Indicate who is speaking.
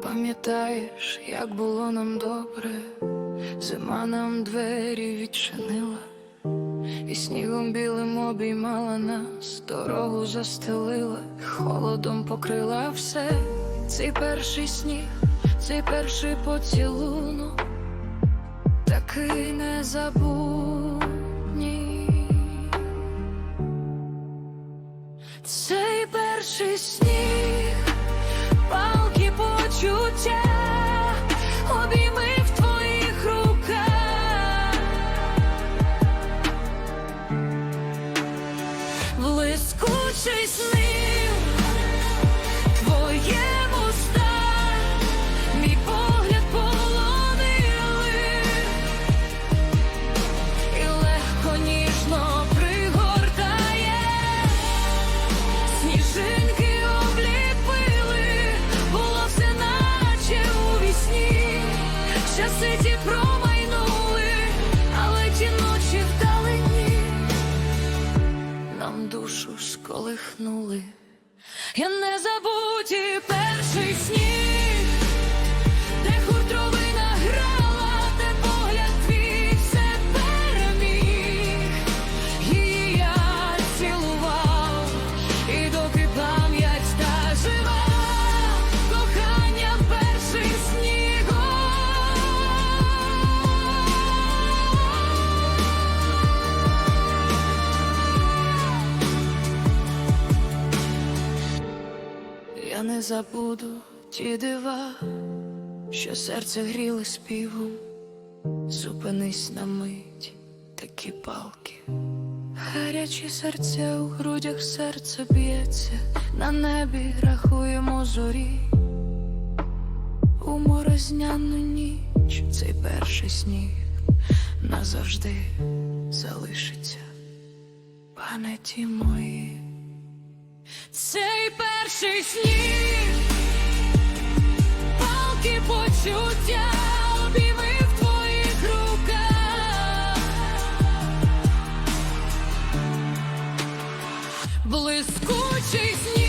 Speaker 1: Пам'ятаєш, як було нам добре, зима нам двері відчинила, і снігом білим обіймала нас, дорогу застелила, холодом покрила все. Цей перший сніг, цей перший поцілунок, такий незабутній. Цей перший сніг, почуття, обійми в твоїх руках, блискучий снив, сколихнули. Я не забуті перший сніг, забуду ті дива, що серце гріли співом. Зупинись на мить, такі палки. Гарячі серця у грудях серце б'ється, на небі рахуємо зорі. У морозняну ніч цей перший сніг назавжди залишиться в пам'яті моїй. Цей перший наших снів, палки почуття обійми в твоїх руках, блискучий сніг.